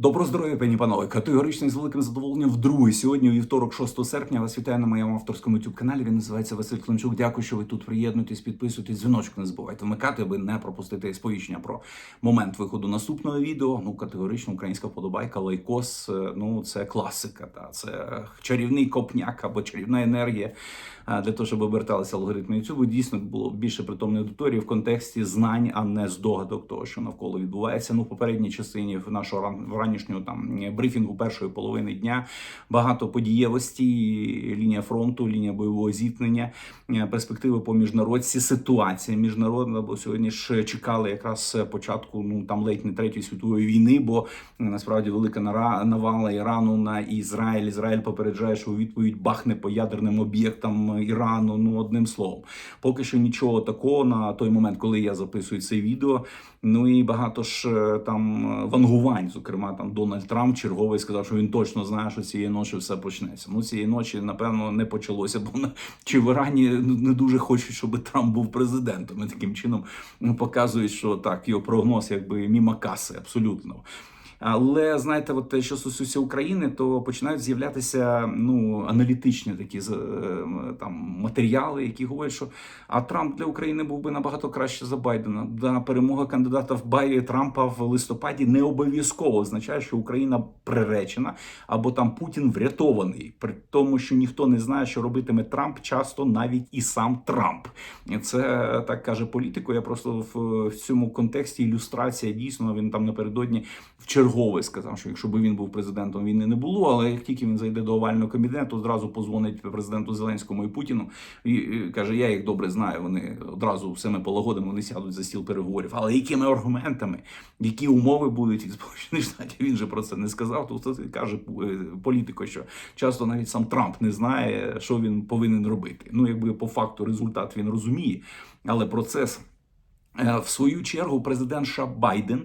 Добро здоров'я, пані панове. Категорично з великим задоволенням вдруге. Сьогодні, у вівторок, 6 серпня, вас вітаю на моєму авторському youtube каналі. Він називається Василь Климчук. Дякую, що ви тут приєднуєтесь, підписуєтесь, дзвіночок не забувайте вмикати, аби не пропустити сповіщення про момент виходу наступного відео. Ну, категорично українська вподобайка, лайкос. е, Ну, це класика. Та це чарівний копняк або чарівна енергія для того, щоб оберталися алгоритми YouTube. Дійсно було більше притомної аудиторії в контексті знань, а не здогадок того, що навколо відбувається. Ну, в попередній частині в нашого ран- ранішнього там брифінгу першої половини дня багато подієвості, лінія фронту, лінія бойового зіткнення, перспективи по міжнародці, ситуація міжнародна. Бо сьогодні ж чекали якраз початку, ну там ледь не третьої світової війни, бо насправді велика нара- навала Ірану на Ізраїль. Ізраїль попереджає, що у відповідь бахне по ядерним об'єктам Ірану. Ну одним словом, поки що нічого такого на той момент, коли я записую це відео. Ну і багато ж е, там е, вангувань. Зокрема, там Дональд Трамп черговий сказав, що він точно знає, що цієї ночі все почнеться. Ну цієї ночі, напевно, не почалося, бо на- чи в Ірані не дуже хочуть, щоб Трамп був президентом. І таким чином ну, показують, що так його прогноз, якби міма каси, абсолютно. Але знаєте, от те, що стосується України, то починають з'являтися ну аналітичні такі е, там матеріали, які говорять, що а Трамп для України був би набагато краще за Байдена. Да, перемога кандидата в Бай Трампа в листопаді не обов'язково означає, що Україна приречена або там Путін врятований, при тому, що ніхто не знає, що робитиме Трамп, часто навіть і сам Трамп. Це так каже політику. Я просто в, в цьому контексті ілюстрація дійсно він там напередодні в чергове сказав, що якщо б він був президентом, війни не було. Але як тільки він зайде до овального кабінету, одразу позвонить президенту Зеленському і Путіну і, і каже: Я їх добре знаю. Вони одразу всіми полагодами вони сядуть за стіл переговорів. Але якими аргументами, які умови будуть від Сполучених Штатів? Він же про це не сказав. Тобто каже е, політико, що часто навіть сам Трамп не знає, що він повинен робити. Ну якби по факту результат він розуміє, але процес. Е, В свою чергу президент США Байден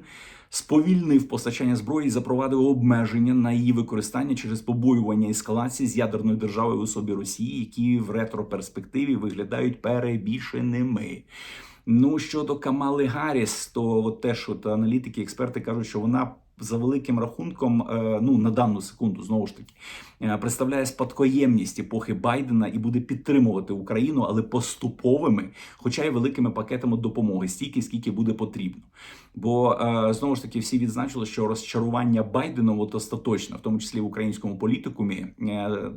сповільнив постачання зброї і запровадив обмеження на її використання через побоювання ескалації з ядерною державою у особі Росії, які в ретроперспективі виглядають перебільшеними. Ну щодо Камали Гарріс, то от теж от аналітики, експерти кажуть, що вона за великим рахунком, е, ну на дану секунду, знову ж таки, е, представляє спадкоємність епохи Байдена і буде підтримувати Україну, але поступовими, хоча й великими пакетами допомоги, стільки скільки буде потрібно. Бо е, знову ж таки всі відзначили, що розчарування Байденом от остаточно, в тому числі в українському політикумі,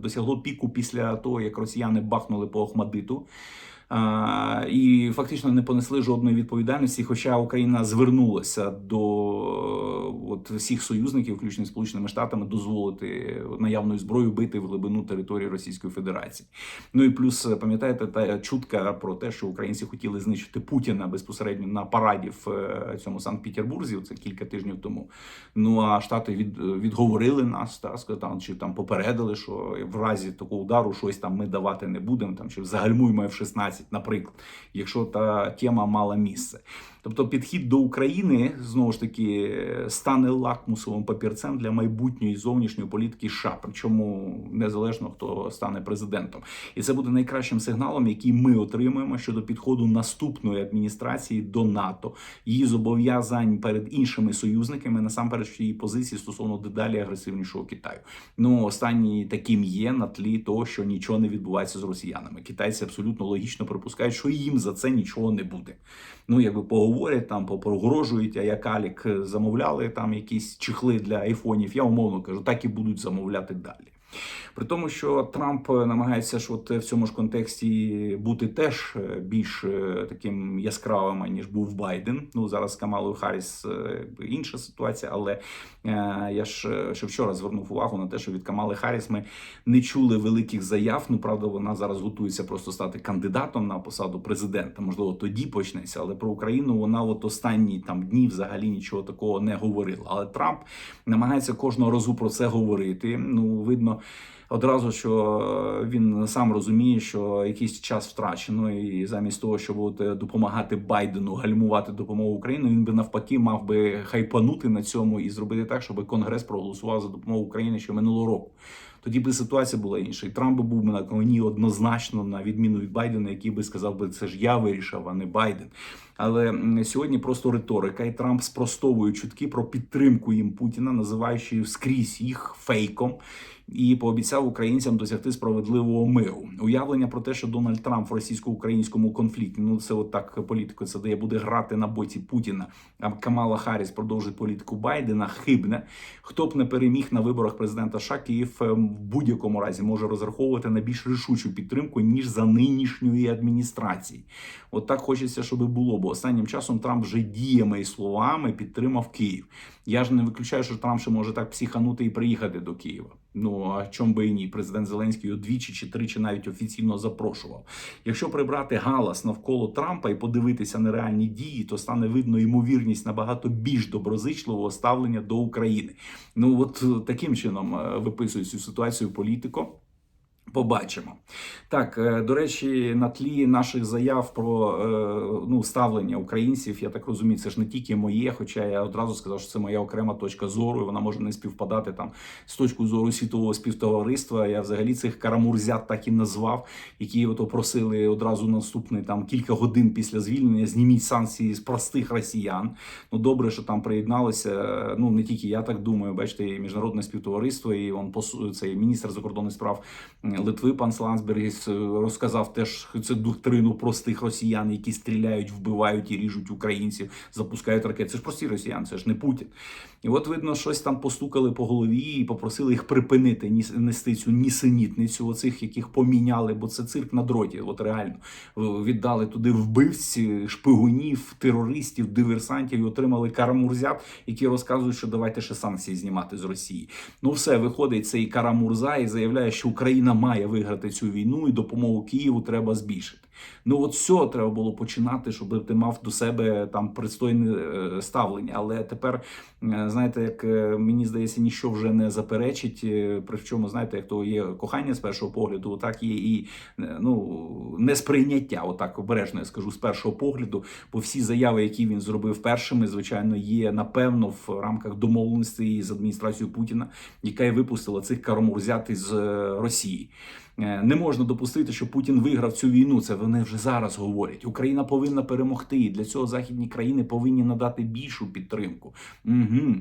досягло піку після того, як росіяни бахнули по Охмадиту. І фактично не понесли жодної відповідальності, хоча Україна звернулася до от всіх союзників, включно з Сполученими Штатами, дозволити наявною зброєю бити в глибину території Російської Федерації. Ну і плюс пам'ятаєте та чутка про те, що українці хотіли знищити Путіна безпосередньо на параді в е, цьому Санкт-Петербурзі. Це кілька тижнів тому. Ну а штати від, відговорили нас та сказали, чи там попередили, що в разі такого удару щось там ми давати не будемо, там чи загальмуємо F-16, наприклад, якщо та тема мала місце. Тобто підхід до України знову ж таки стане лакмусовим папірцем для майбутньої зовнішньої політики США, причому незалежно хто стане президентом, і це буде найкращим сигналом, який ми отримуємо щодо підходу наступної адміністрації до НАТО, її зобов'язань перед іншими союзниками, насамперед її позиції стосовно дедалі агресивнішого Китаю. Ну останній таким є на тлі того, що нічого не відбувається з росіянами. Китайці абсолютно логічно припускають, що їм за це нічого не буде. Ну якби поговорять там, погрожують, а як Алік замовляли там якісь чехли для айфонів. Я умовно кажу, так і будуть замовляти далі. При тому, що Трамп намагається ж от в цьому ж контексті бути теж е, більш е, таким яскравим, ніж був Байден. Ну зараз з Камалою Харріс е, інша ситуація, але я ж ще вчора звернув увагу на те, що від Камали Харріс ми не чули великих заяв. Ну правда, вона зараз готується просто стати кандидатом на посаду президента. Можливо, тоді почнеться. Але про Україну вона от останні там дні взагалі нічого такого не говорила. Але Трамп намагається кожного разу про це говорити. Ну видно. Одразу, що він сам розуміє, що якийсь час втрачено, і замість того, щоб от допомагати Байдену гальмувати допомогу Україні, він би навпаки мав би хайпанути на цьому і зробити так, щоб Конгрес проголосував за допомогу Україні ще минулого року. Тоді би ситуація була інша. І Трамп був би на коні однозначно, на відміну від Байдена, який би сказав би, це ж я вирішив, а не Байден. Але сьогодні просто риторика, і Трамп спростовує чутки про підтримку їм Путіна, називаючи скрізь їх фейком. І пообіцяв українцям досягти справедливого миру. Уявлення про те, що Дональд Трамп в російсько-українському конфлікті, ну це от так політику це дає, буде грати на боці Путіна. А Камала Харріс продовжить політику Байдена. Хибне. Хто б не переміг на виборах президента США, Київ е, в будь-якому разі може розраховувати на більш рішучу підтримку ніж за нинішньої адміністрації. От так хочеться, щоб було, бо останнім часом Трамп вже діями і словами підтримав Київ. Я ж не виключаю, що Трамп ще може так психанути і приїхати до Києва. Ну а чом би і ні? Президент Зеленський двічі чи тричі навіть офіційно запрошував. Якщо прибрати галас навколо Трампа і подивитися на реальні дії, то стане видно ймовірність набагато більш доброзичливого ставлення до України. Ну от е, таким чином виписує виписують цю ситуацію політико. Побачимо так. е, До речі, на тлі наших заяв про е, ну ставлення українців, я так розумію, це ж не тільки моє, хоча я одразу сказав, що це моя окрема точка зору, і вона може не співпадати там з точкою зору світового співтовариства. Я взагалі цих карамурзят так і назвав, які ото просили одразу наступний там кілька годин після звільнення. Зніміть санкції з простих росіян. Ну добре, що там приєдналися. Ну не тільки я так думаю, бачите, і міжнародне співтовариство, і он посу- цей міністр закордонних справ Литви, пан Слансбергіс, е, розказав теж цю доктрину простих росіян, які стріляють, вбивають і ріжуть українців, запускають ракети. Це ж прості росіяни, це ж не Путін. І от видно, щось там постукали по голові і попросили їх припинити нести цю нісенітницю, оцих, яких поміняли, бо це цирк на дроті. От реально Е, віддали туди вбивць, шпигунів, терористів, диверсантів і отримали карамурзят, які розказують, що давайте ще санкції знімати з Росії. Ну все виходить цей карамурза і заявляє, що Україна має виграти цю війну і допомогу Києву треба збільшити. Ну от з цього треба було починати, щоб ти мав до себе там пристойне е, ставлення. Але тепер, е, знаєте, як е, мені здається, ніщо вже не заперечить. Причому, знаєте, як то є кохання з першого погляду, так є і ну несприйняття, отак обережно я скажу з першого погляду. Бо всі заяви, які він зробив першими, звичайно, є напевно в рамках домовленості з адміністрацією Путіна, яка і випустила цих карамурзят із е, Росії. Е, Не можна допустити, що Путін виграв цю війну. Це вони вже зараз говорять. Україна повинна перемогти. І для цього західні країни повинні надати більшу підтримку. Угу.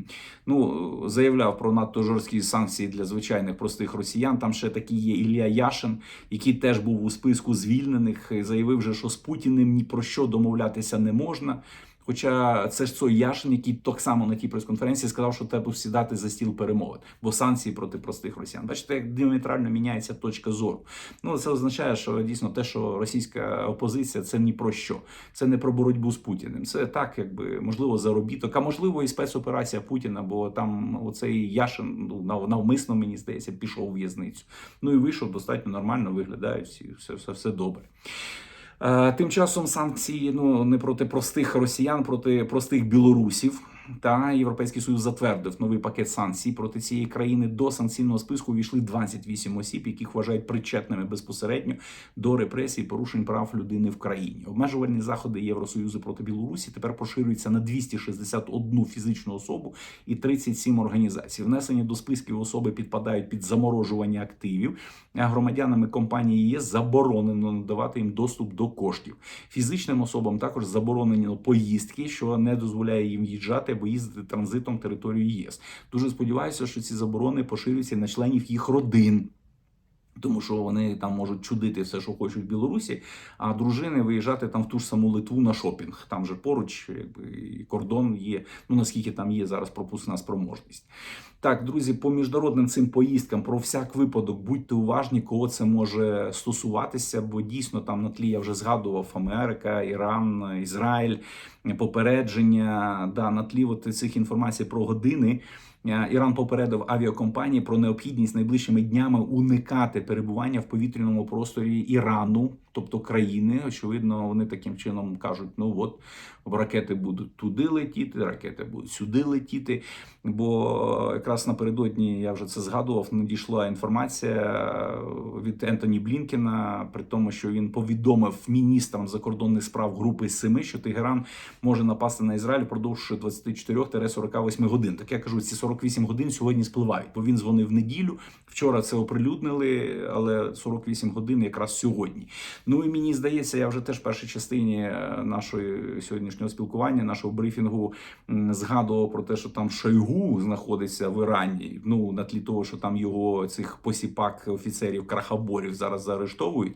Ну заявляв про надто жорсткі санкції для звичайних простих росіян. Там ще такий є Ілля Яшин, який теж був у списку звільнених. Заявив, же, що з Путіним ні про що домовлятися не можна. Хоча це ж цей Яшин, який так само на тій прес-конференції сказав, що треба сідати за стіл перемовин, бо санкції проти простих росіян. Бачите, як діаметрально міняється точка зору. Ну це означає, що дійсно те, що російська опозиція, це ні про що. Це не про боротьбу з Путіним. Це так, якби можливо, заробіток, а можливо, і спецоперація Путіна, бо там оцей Яшин ну, навмисно, мені здається, пішов у в'язницю. Ну і вийшов достатньо нормально, виглядають всі, все, все, все добре. Е, Тим часом санкції ну не проти простих росіян, проти простих білорусів. Та європейський союз затвердив новий пакет санкцій проти цієї країни. До санкційного списку увійшли 28 осіб, яких вважають причетними безпосередньо до репресій, порушень прав людини в країні. Обмежувальні заходи Євросоюзу проти Білорусі тепер поширюються на 261 фізичну особу і 37 організацій. Внесені до списків особи підпадають під заморожування активів. А громадянами компанії ЄС заборонено надавати їм доступ до коштів. Фізичним особам також заборонено поїздки, що не дозволяє їм їжджати або їздити транзитом територію ЄС. Дуже сподіваюся, що ці заборони поширюються на членів їх родин. Тому що вони там можуть чудити все, що хочуть в Білорусі, а дружини виїжджати там в ту ж саму Литву на шопінг. Там же поруч, якби і кордон є. Ну наскільки там є зараз пропускна спроможність. Так, друзі, по міжнародним цим поїздкам про всяк випадок будьте уважні, кого це може стосуватися, бо дійсно там на тлі я вже згадував Америка, Іран, Ізраїль, попередження. Да, на тлі от цих інформацій про години. Е, Іран попередив авіакомпанії про необхідність найближчими днями уникати перебування в повітряному просторі Ірану, тобто країни. Очевидно, вони таким чином кажуть: ну от ракети будуть туди летіти, ракети будуть сюди летіти. Бо якраз напередодні я вже це згадував. Надійшла інформація від Ентоні Блінкена, при тому, що він повідомив міністрам закордонних справ групи Семи, що Тегеран може напасти на Ізраїль впродовж 24-48 годин. Так я кажу, ці 48 годин сьогодні спливають. Бо він дзвонив в неділю. Вчора це оприлюднили, але 48 годин якраз сьогодні. Ну і мені здається, я вже теж в першій частині е, нашої сьогоднішнього спілкування, нашого брифінгу згадував про те, що там Шойгу знаходиться в Ірані. Ну на тлі того, що там його цих посіпак офіцерів крахоборів зараз заарештовують.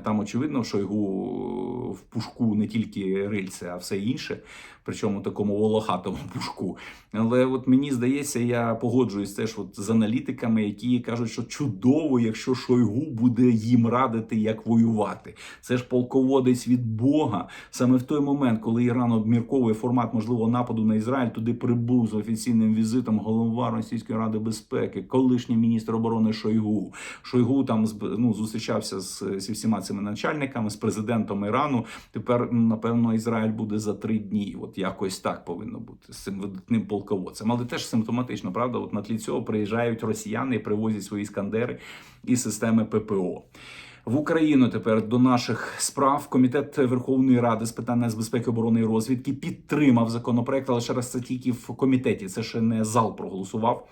Там очевидно, Шойгу в пушку не тільки рильце, а все інше, причому такому волохатому пушку. Але от мені здається, я погоджуюсь теж от з аналітиками, які кажуть, що чудово, якщо Шойгу буде їм радити, як воювати. Це ж полководець від Бога. Саме в той момент, коли Іран обмірковує формат можливого нападу на Ізраїль, туди прибув з офіційним візитом голова Російської ради безпеки, колишній міністр оборони Шойгу. Шойгу там ну, зустрічався з, зі всіма цими начальниками, з президентом Ірану. Тепер напевно Ізраїль буде за три дні. От якось так повинно бути з цим видатним полководцем. Але теж симптоматично, правда, от на тлі цього приїжджають росіяни і привозять свої іскандери і системи ППО. В Україну тепер до наших справ комітет Верховної Ради з питань нацбезпеки, оборони і розвідки підтримав законопроект, але ще раз це тільки в комітеті. Це ще не зал проголосував.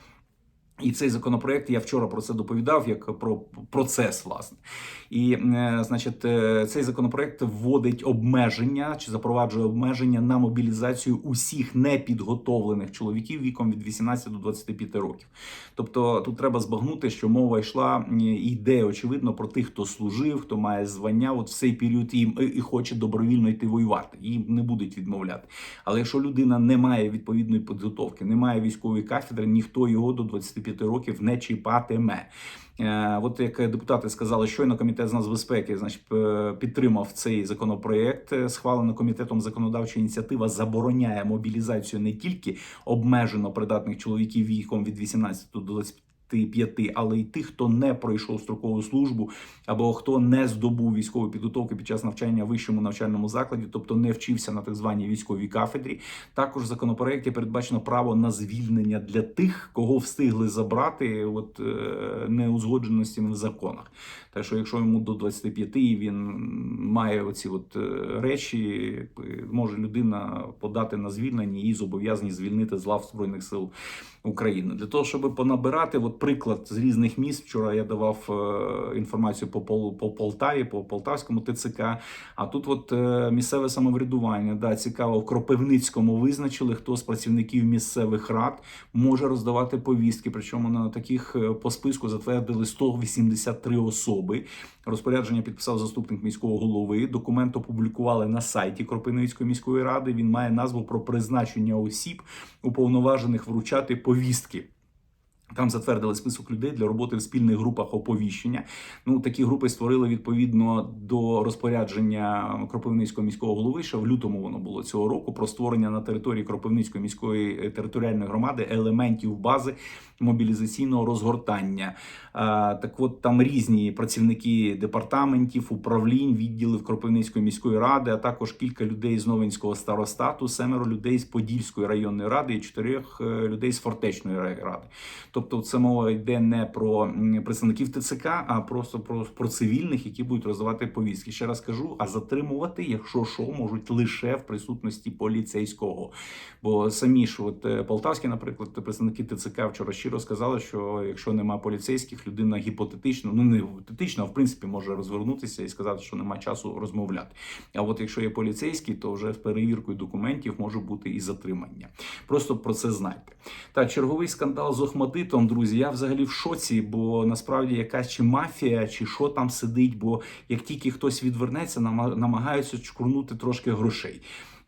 І цей законопроект я вчора про це доповідав як про процес, власне. І е, значить, е, цей законопроект вводить обмеження чи запроваджує обмеження на мобілізацію усіх непідготовлених чоловіків віком від 18 до 25 років. Тобто тут треба збагнути, що мова йшла е, йде очевидно про тих, хто служив, хто має звання, от в цей період і, і хоче добровільно йти воювати. Їм не будуть відмовляти. Але якщо людина не має відповідної підготовки, не має військової кафедри, ніхто його до 25 років не чіпатиме. Е, От як депутати сказали, щойно комітет з нацбезпеки, значить, е, підтримав цей законопроект. Схвалено комітетом законодавча ініціатива забороняє мобілізацію не тільки обмежено придатних чоловіків віком від 18 до 25, але й тих, хто не пройшов строкову службу, або хто не здобув військової підготовки під час навчання в вищому навчальному закладі, тобто не вчився на так званій військовій кафедрі. Також в законопроекті передбачено право на звільнення для тих, кого встигли забрати от е, неузгодженостями в законах. Так що, якщо йому до 25 і він має оці от е, речі, може людина подати на звільнення і зобов'язані звільнити з лав збройних сил України для того, щоб понабирати от приклад з різних міст. Вчора я давав е, інформацію по Пол, по Полтаві, по Полтавському ТЦК. А тут, от е, місцеве самоврядування, да, цікаво, в Кропивницькому визначили, хто з працівників місцевих рад може роздавати повістки. Причому на таких е, по списку затвердили 183 особи. Розпорядження підписав заступник міського голови. Документ опублікували на сайті Кропивницької міської ради. Він має назву про призначення осіб, уповноважених вручати повістки. Там затвердили список людей для роботи в спільних групах оповіщення. Ну такі групи створили відповідно до розпорядження Кропивницького міського голови. Ще в лютому воно було цього року про створення на території Кропивницької міської е, територіальної громади елементів бази мобілізаційного розгортання. А, так от там різні працівники департаментів, управлінь, відділів Кропивницької міської ради, а також кілька людей з Новинського старостату, семеро людей з Подільської районної ради і чотирьох е, людей з Фортечної ради. Тобто, це мова йде не про представників ТЦК, а просто про, про цивільних, які будуть роздавати повістки. Ще раз кажу, а затримувати, якщо що, можуть лише в присутності поліцейського. Бо самі ж, от е, полтавські, наприклад, представники ТЦК вчора щиро сказали, що якщо нема поліцейських, людина гіпотетично, ну не гіпотетично, а в принципі може розвернутися і сказати, що нема часу розмовляти. А от якщо є поліцейський, то вже з перевіркою документів може бути і затримання. Просто про це знайте. Так, черговий скандал з Охмадитом, друзі. Я взагалі в шоці, бо насправді якась чи мафія, чи що там сидить. Бо як тільки хтось відвернеться, намагаються чкурнути трошки грошей.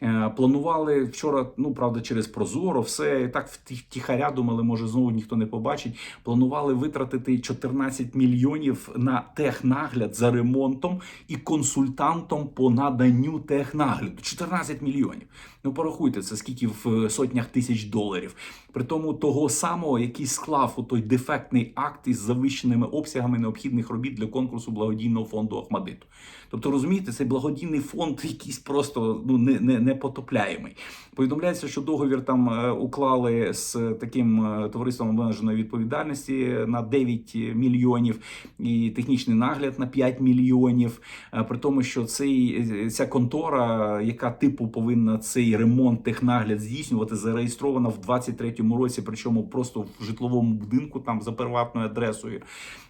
Е, Планували вчора, ну правда, через Прозоро, все так вті- втіхаря думали, може знову ніхто не побачить. Планували витратити 14 мільйонів на технагляд за ремонтом і консультантом по наданню технагляду. 14 мільйонів. Ну порахуйте, це скільки в сотнях тисяч доларів. При тому того самого, який склав у той дефектний акт із завищеними обсягами необхідних робіт для конкурсу благодійного фонду Ахмадиту. Тобто, розумієте, цей благодійний фонд якийсь просто ну не, не, не потопляємий. Повідомляється, що договір там е, уклали з таким е, товариством обмеженої відповідальності на 9 мільйонів і технічний нагляд на 5 мільйонів. Е, При тому, що цей ця контора, яка типу повинна цей ремонт технагляд здійснювати, зареєстрована в 23-му році, причому просто в житловому будинку, там за приватною адресою.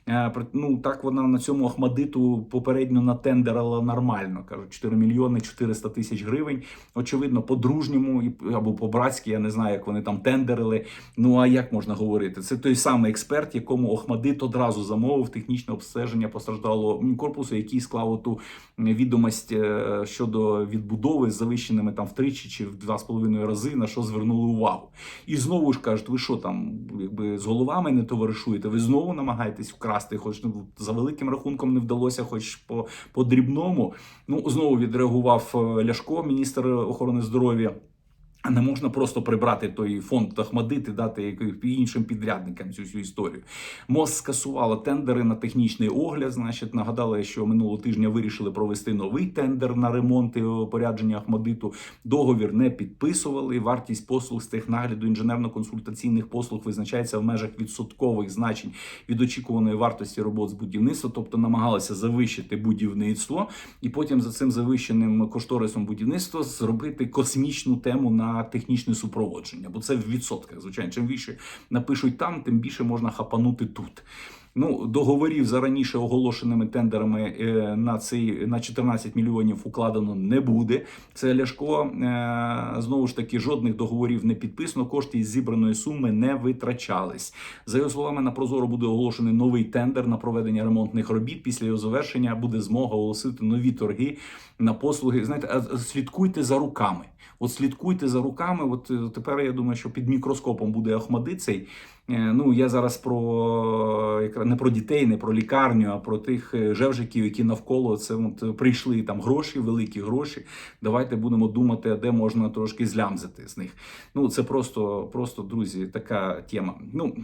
Е, Ну так вона на цьому Ахмадиту попередньо натендерила нормально. кажуть, 4 мільйони 400 тисяч гривень. Очевидно, по-дружньому або по-братськи, я не знаю, як вони там тендерили. Ну а як можна говорити? Це той самий експерт, якому Охмадит одразу замовив технічне обстеження постраждалого корпусу, який склав ту відомість е, щодо відбудови з завищеними там втричі чи в два з половиною рази, на що звернули увагу. І знову ж кажуть, ви що там, якби з головами не товаришуєте? Ви знову намагаєтесь вкрасти, хоч ну, за великим рахунком не вдалося, хоч по, по дрібному. Ну знову відреагував е, Ляшко, міністр охорони здоров'я. Не можна просто прибрати той фонд Ахмадит і дати яким- іншим підрядникам цю всю історію. МОЗ скасувала тендери на технічний огляд. Значить, нагадали, що минулого тижня вирішили провести новий тендер на ремонт і опорядження Ахмадиту. Договір не підписували. Вартість послуг з технагляду інженерно-консультаційних послуг визначається в межах відсоткових значень від очікуваної вартості робот з будівництва, тобто намагалися завищити будівництво, і потім за цим завищеним кошторисом будівництва зробити космічну тему на технічне супроводження. Бо це в відсотках. Звичайно, чим більше напишуть там, тим більше можна хапанути тут. Ну, договорів за раніше оголошеними тендерами е, на цей на 14 мільйонів укладено не буде. Це Ляшко е, знову ж таки жодних договорів не підписано. Кошти із зібраної суми не витрачались. За його словами, на Прозоро буде оголошений новий тендер на проведення ремонтних робіт. Після його завершення буде змога оголосити нові торги на послуги. Знаєте, слідкуйте за руками. От слідкуйте за руками. От е, тепер я думаю, що під мікроскопом буде Ахмадит цей. Е, Ну я зараз про не про дітей, не про лікарню, а про тих е, жевжиків, які навколо це от прийшли там гроші, великі гроші. Давайте будемо думати, де можна трошки злямзити з них. Ну це просто, просто друзі, така тема. Ну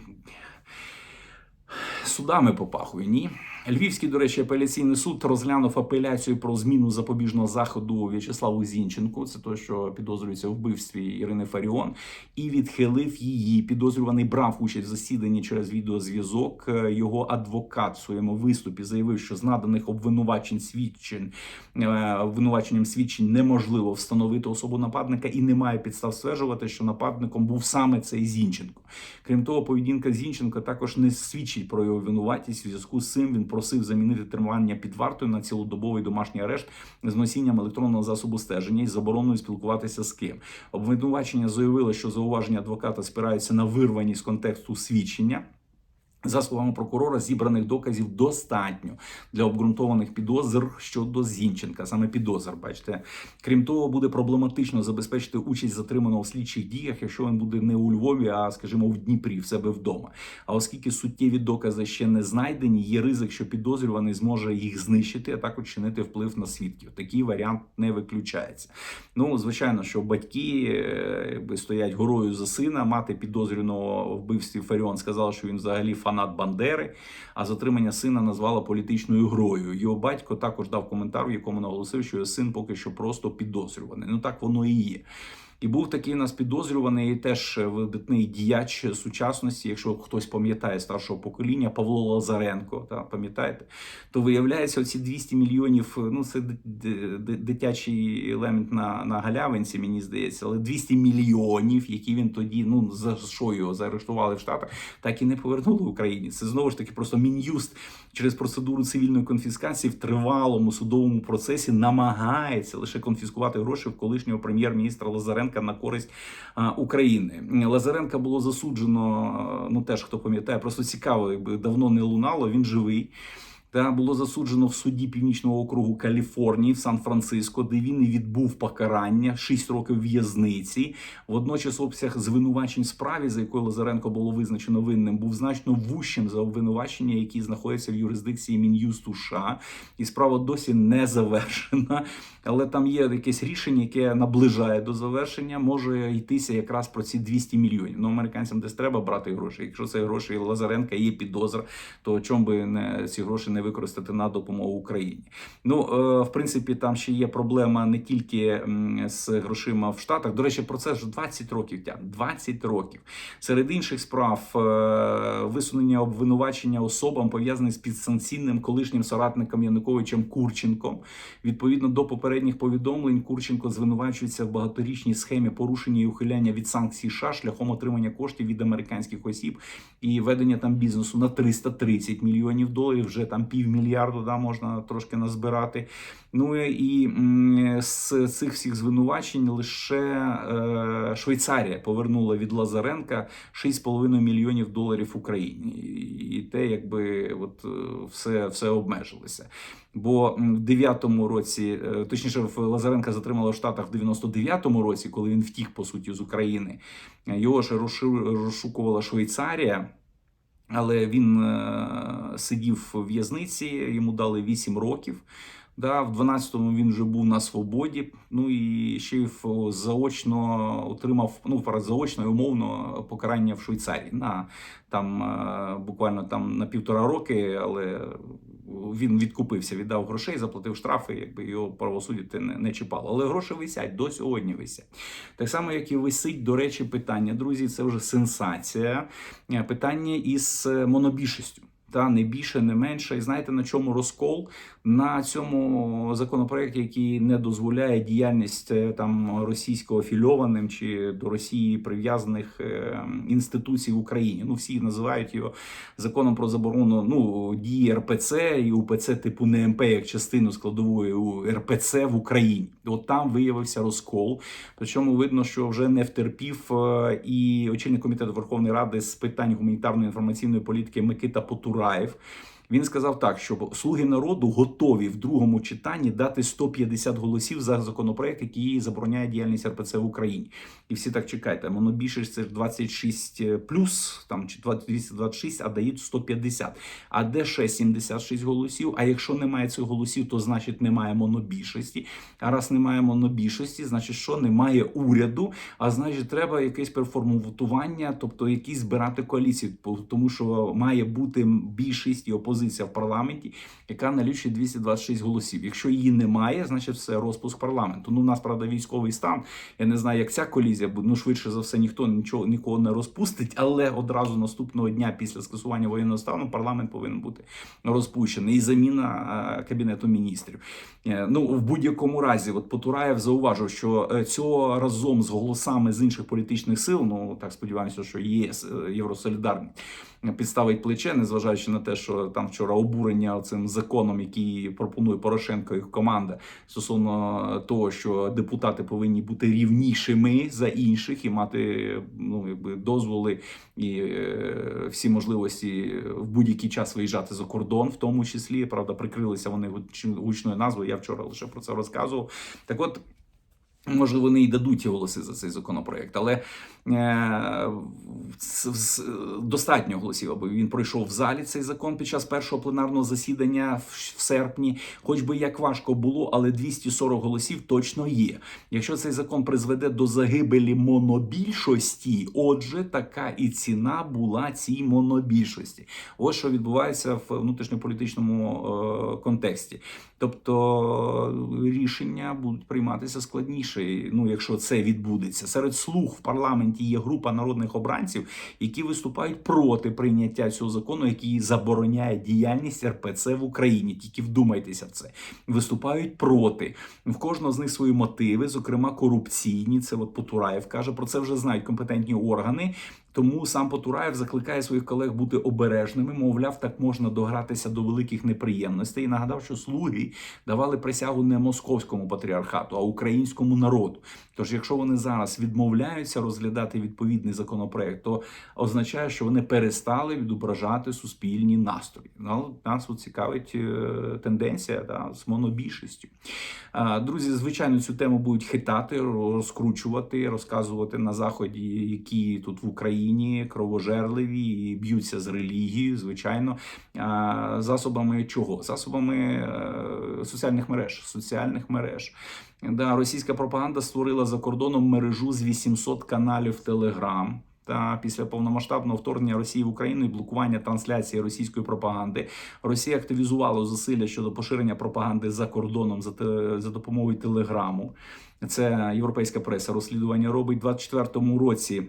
судами попахує, ні. Львівський, до речі, апеляційний суд розглянув апеляцію про зміну запобіжного заходу В'ячеславу Зінченку. Це той, що підозрюється в вбивстві Ірини Фаріон, і відхилив її. Підозрюваний брав участь в засіданні через відеозв'язок. Е, Його адвокат в своєму виступі заявив, що з наданих обвинувачень свідчень е, обвинуваченням свідчень неможливо встановити особу нападника і немає підстав стверджувати, що нападником був саме цей Зінченко. Крім того, поведінка Зінченка також не свідчить про його винуватість. У зв'язку з цим він просив замінити тримання під вартою на цілодобовий домашній арешт з носінням електронного засобу стеження і забороною спілкуватися з ким. Обвинувачення заявило, що зауваження адвоката спираються на вирвані з контексту свідчення. За словами прокурора, зібраних доказів достатньо для обґрунтованих підозр щодо Зінченка, саме підозр. Бачите, крім того, буде проблематично забезпечити участь затриманого в слідчих діях, якщо він буде не у Львові, а скажімо, в Дніпрі, в себе вдома. А оскільки суттєві докази ще не знайдені, є ризик, що підозрюваний зможе їх знищити, а також чинити вплив на свідків. Такий варіант не виключається. Ну, звичайно, що батьки е, стоять горою за сина. Мати підозрюваного вбивстві Фаріон сказала, що він взагалі фанат Бандери, а затримання сина назвала політичною грою. Його батько також дав коментар, в якому наголосив, що його син поки що просто підозрюваний. Ну так воно і є. І був такий у нас підозрюваний теж видатний діяч сучасності, якщо хтось пам'ятає старшого покоління, Павло Лазаренко, та пам'ятаєте, то виявляється, оці 200 мільйонів. Ну це дитячий елемент на, на галявинці, мені здається, але 200 мільйонів, які він тоді, ну за що його заарештували в Штатах, так і не повернули Україні. Це знову ж таки просто мін'юст через процедуру цивільної конфіскації в тривалому судовому процесі намагається лише конфіскувати гроші в колишнього прем'єр-міністра Лазаренка на користь України. Лазаренка було засуджено. Ну теж хто пам'ятає, просто цікаво, якби давно не лунало. Він живий. Та було засуджено в суді північного округу Каліфорнії в Сан-Франциско, де він і відбув покарання 6 років в'язниці. Водночас обсяг звинувачень справі, за якою Лазаренко було визначено винним, був значно вущим за обвинувачення, які знаходяться в юрисдикції Мін'юсту США. І справа досі не завершена. Але там є якесь рішення, яке наближає до завершення. Може йтися якраз про ці 200 мільйонів. Ну американцям десь треба брати гроші. Якщо це гроші Лазаренка є підозра, то чому би не ці гроші не використати на допомогу Україні? Ну е, в принципі, там ще є проблема не тільки з грошима в Штатах. До речі, про це ж 20 років тягне. 20 років. Серед інших справ е, висунення обвинувачення особам пов'язаних з підсанкційним колишнім соратником Януковичем Курченком. Відповідно до попередніх повідомлень, Курченко звинувачується в багаторічній схемі порушення і ухиляння від санкцій США шляхом отримання коштів від американських осіб і ведення там бізнесу на 330 мільйонів доларів. Вже там півмільярду да, можна трошки назбирати. Ну і з цих всіх звинувачень лише е, Швейцарія повернула від Лазаренка 6,5 мільйонів доларів Україні, і те, якби от е, все, все обмежилося. Бо в 9-му році, е, точніше, Лазаренка затримали в Штатах в 99-му році, коли він втік по суті з України. Е, Його ж розшу- розшукувала Швейцарія. Але він е, сидів в в'язниці, йому дали 8 років. Да, в 12-му він вже був на свободі. Ну і ще й заочно отримав ну заочно і умовно покарання в Швейцарії на там е, буквально там на півтора роки, але він відкупився, віддав грошей, заплатив штрафи, якби його правосуддя не, не чіпало. Але гроші висять до сьогодні висять. Так само, як і висить, до речі, питання, друзі, це вже сенсація. Е, Питання із е, монобільшістю. Та не більше, не менше. І знаєте на чому розкол? На цьому законопроекті, який не дозволяє діяльність е, там російсько афільованим чи до Росії прив'язаних е, інституцій в Україні. Ну всі називають його законом про заборону ну дії РПЦ і УПЦ типу НМП як частину складової РПЦ в Україні. От там виявився розкол. Причому видно, що вже не втерпів е, і очільник комітету Верховної Ради з питань гуманітарної інформаційної політики Микита Потураєв. Він сказав так, що слуги народу готові в другому читанні дати 150 голосів за законопроект, який забороняє діяльність РПЦ в Україні. І всі так чекайте. Монобільшість це ж 26 плюс, там чи 226, а дають 150. А де ще 76 голосів? А якщо немає цих голосів, то значить немає монобільшості. А раз немає монобільшості, значить, що немає уряду, а значить, треба якесь переформатування, тобто якісь збирати коаліції, тому що має бути більшість і опозиція в парламенті, яка налічує 226 голосів. Якщо її немає, значить все розпуск парламенту. Ну, у нас правда військовий стан. Я не знаю, як ця колізія буде. Ну швидше за все, ніхто нічого нікого не розпустить, але одразу наступного дня після скасування воєнного стану парламент повинен бути розпущений і заміна е, кабінету міністрів. Е, Ну в будь-якому разі, от Потураєв зауважив, що е, цього разом з голосами з інших політичних сил, ну так сподіваємося, що ЄС Євросолідарність підставить плече, незважаючи на те, що там вчора обурення цим законом, який пропонує Порошенко і команда, стосовно того, що депутати повинні бути рівнішими за інших і мати ну якби дозволи і е, всі можливості в будь-який час виїжджати за кордон, в тому числі правда, прикрилися вони гуч- гучною назвою. Я вчора лише про це розказував. Так, от. Може, вони й дадуть голоси за цей законопроект, але е, достатньо голосів, аби він пройшов в залі цей закон під час першого пленарного засідання в, в серпні. Хоч би як важко було, але 240 голосів точно є. Якщо цей закон призведе до загибелі монобільшості, отже, така і ціна була цій монобільшості. Ось що відбувається в внутрішньополітичному е, контексті. Тобто рішення будуть прийматися складніше. Ну, якщо це відбудеться, серед слуг в парламенті є група народних обранців, які виступають проти прийняття цього закону, який забороняє діяльність РПЦ в Україні. Тільки вдумайтеся в це. Виступають проти. В кожного з них свої мотиви, зокрема корупційні. Це от Потураєв каже. Про це вже знають компетентні органи. Тому сам Потураєв закликає своїх колег бути обережними. Мовляв, так можна догратися до великих неприємностей. І нагадав, що слуги давали присягу не московському патріархату, а українському народу. Тож, якщо вони зараз відмовляються розглядати відповідний законопроект, то означає, що вони перестали відображати суспільні настрої. Ну, нас от цікавить е, тенденція да, з монобільшістю. Друзі, звичайно, цю тему будуть хитати, розкручувати, розказувати на заході, які тут в Україні кровожерливі і б'ються з релігією, звичайно, засобами чого? Засобами е, соціальних мереж, соціальних мереж. Да, російська пропаганда створила за кордоном мережу з 800 каналів Телеграм. Та після повномасштабного вторгнення Росії в Україну і блокування трансляції російської пропаганди Росія активізувала зусилля щодо поширення пропаганди за кордоном за, за допомогою телеграму. Це європейська преса розслідування робить У 24-му році.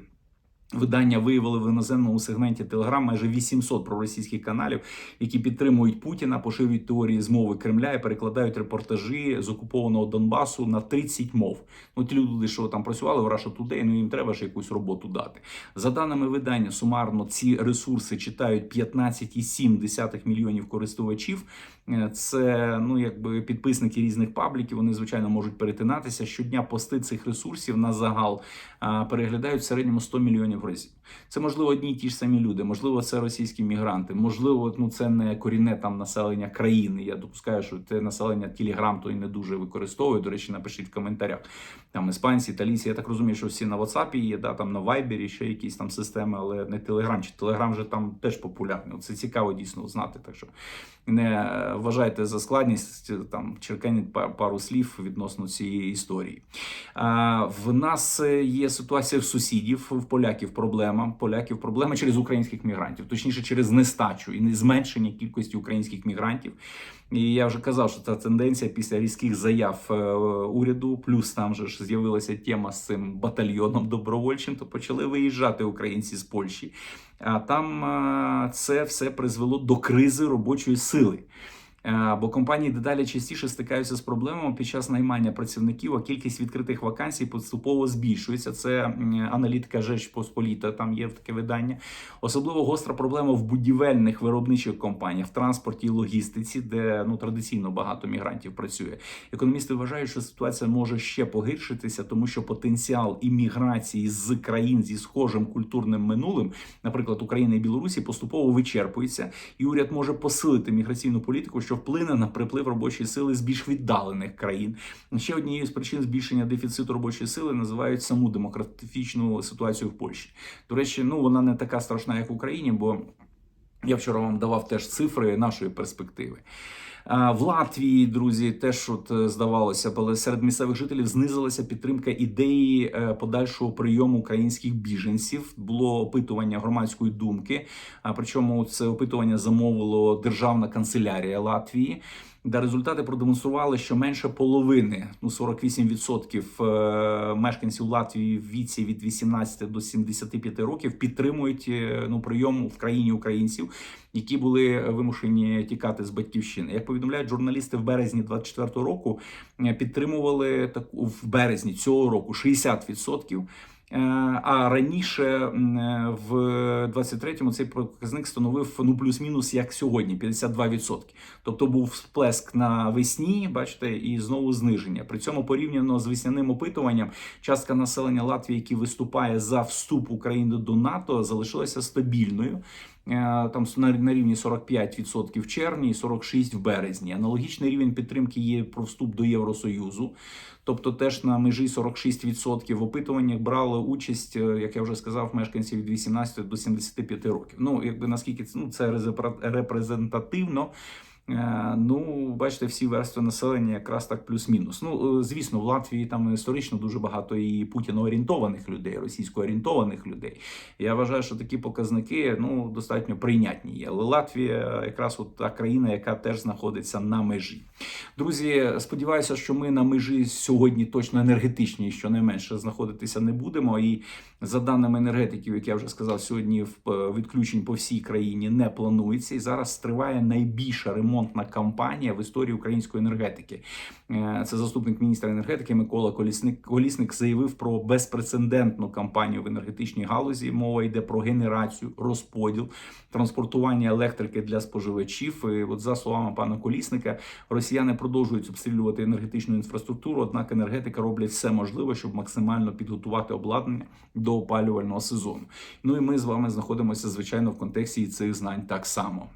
Видання виявили в іноземному сегменті Телеграм майже 800 проросійських каналів, які підтримують Путіна, поширюють теорії змови Кремля і перекладають репортажі з окупованого Донбасу на 30 мов. Ну ті люди, що там працювали в Russia Today, ну їм треба ж якусь роботу дати. За даними видання, сумарно ці ресурси читають 15,7 мільйонів користувачів. Е, Це ну якби підписники різних пабліків. Вони звичайно можуть перетинатися. Щодня пости цих ресурсів на загал переглядають в середньому 100 мільйонів разів. Це можливо одні й ті ж самі люди, можливо, це російські мігранти, можливо, ну це не корінне там населення країни. Я допускаю, що те населення Телеграм то і не дуже використовує. До речі, напишіть в коментарях. Там іспанці, італійці. Я так розумію, що всі на WhatsApp є, да, там на Viber, ще якісь там системи, але не Telegram. Чи Telegram вже там теж популярний. Це цікаво дійсно знати. Так що не е, вважайте за складність там черканіть пару слів відносно цієї історії. А, в нас е, є ситуація в сусідів, в поляків проблема. Поляків проблема через українських мігрантів, точніше через нестачу і зменшення кількості українських мігрантів. І я вже казав, що ця тенденція після різких заяв е, уряду, плюс там же ж з'явилася тема з цим батальйоном добровольчим, то почали виїжджати українці з Польщі. А там е, це все призвело до кризи робочої сили. Е, Бо компанії дедалі частіше стикаються з проблемами під час наймання працівників, а кількість відкритих вакансій поступово збільшується. Це аналітика Жеч Посполіта, там є таке видання. Особливо гостра проблема в будівельних виробничих компаніях, в транспорті і логістиці, де ну традиційно багато мігрантів працює. Економісти вважають, що ситуація може ще погіршитися, тому що потенціал імміграції з країн зі схожим культурним минулим, наприклад, України і Білорусі, поступово вичерпується, і уряд може посилити міграційну політику, що вплине на приплив робочої сили з більш віддалених країн. Ще однією з причин збільшення дефіциту робочої сили називають саму демократичну ситуацію в Польщі. До речі, ну вона не така страшна, як в Україні, бо я вчора вам давав теж цифри нашої перспективи. В Латвії, друзі, теж от е, здавалося, але серед місцевих жителів знизилася підтримка ідеї е, подальшого прийому українських біженців. Було опитування громадської думки. А причому це опитування замовило Державна канцелярія Латвії. Де результати продемонстрували, що менше половини, ну 48% е, мешканців Латвії в віці від 18 до 75 років підтримують е, ну прийом в країні українців, які були вимушені тікати з батьківщини. Як повідомляють журналісти в березні 24 року, е, підтримували таку в березні цього року 60%. Е, А раніше е, в 23-му цей показник становив ну плюс-мінус як сьогодні 52%. Тобто був сплеск на весні, бачите, і знову зниження. При цьому порівняно з весняним опитуванням, частка населення Латвії, які виступає за вступ України до НАТО, залишилася стабільною. Е, Там на рівні 45% в червні і 46% в березні. Аналогічний рівень підтримки є про вступ до Євросоюзу. Тобто теж на межі 46% в опитуваннях брали участь, е, як я вже сказав, мешканці від 18 до 75 років. Ну, якби наскільки це, ну, це репрезентативно. Е, Ну, бачите, всі верстви населення якраз так плюс-мінус. Ну, е, звісно, в Латвії там історично дуже багато і путіно-орієнтованих людей, російсько-орієнтованих людей. Я вважаю, що такі показники ну достатньо прийнятні є. Але Латвія якраз от та країна, яка теж знаходиться на межі. Друзі, сподіваюся, що ми на межі сьогодні точно енергетичні, щонайменше знаходитися не будемо. І за даними енергетиків, як я вже сказав, сьогодні в- відключень по всій країні не планується. І зараз триває найбільша ремонтна ремонтна кампанія в історії української енергетики. Е, Це заступник міністра енергетики Микола Колісник. Колісник заявив про безпрецедентну кампанію в енергетичній галузі. Мова йде про генерацію, розподіл, транспортування електрики для споживачів. І от за словами пана Колісника, росіяни продовжують обстрілювати енергетичну інфраструктуру. Однак енергетика роблять все можливе, щоб максимально підготувати обладнання до опалювального сезону. Ну і ми з вами знаходимося звичайно в контексті цих знань так само.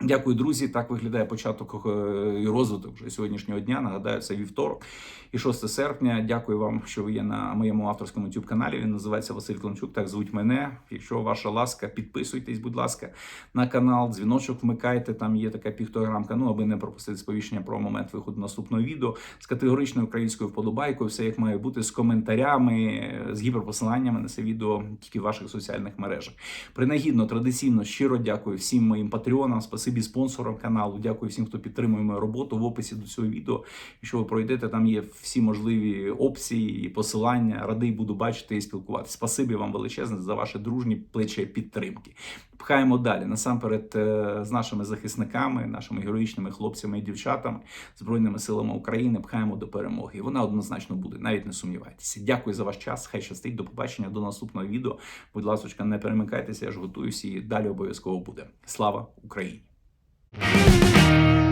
Дякую, друзі. Так виглядає початок е, і розвиток вже сьогоднішнього дня. Нагадаю, це вівторок і 6 серпня. Дякую вам, що ви є на моєму авторському youtube каналі. Він називається Василь Клончук. Так звуть мене. Якщо ваша ласка, підписуйтесь, будь ласка, на канал. Дзвіночок вмикайте. Там є така півтораграмка. Ну аби не пропустити сповіщення про момент виходу наступного відео з категоричною українською вподобайкою. Все як має бути з коментарями, з гіперпосиланнями на це відео тільки в ваших соціальних мережах. Принагідно, традиційно щиро дякую всім моїм патреонам, спасибі спонсорам каналу. Дякую всім, хто підтримує мою роботу. В описі до цього відео. Якщо ви пройдете, там є всі можливі опції і посилання. Радий буду бачити і спілкуватися. Спасибі вам величезне за ваше дружні плече підтримки. Пхаємо далі. Насамперед е, з нашими захисниками, нашими героїчними хлопцями і дівчатами, збройними силами України. Пхаємо до перемоги. І вона однозначно буде. Навіть не сумнівайтеся. Дякую за ваш час. Хай щастить. До побачення. До наступного відео. Будь ласка, не перемикайтеся. Я ж готуюся і далі обов'язково буде. Слава Україні! Thank you.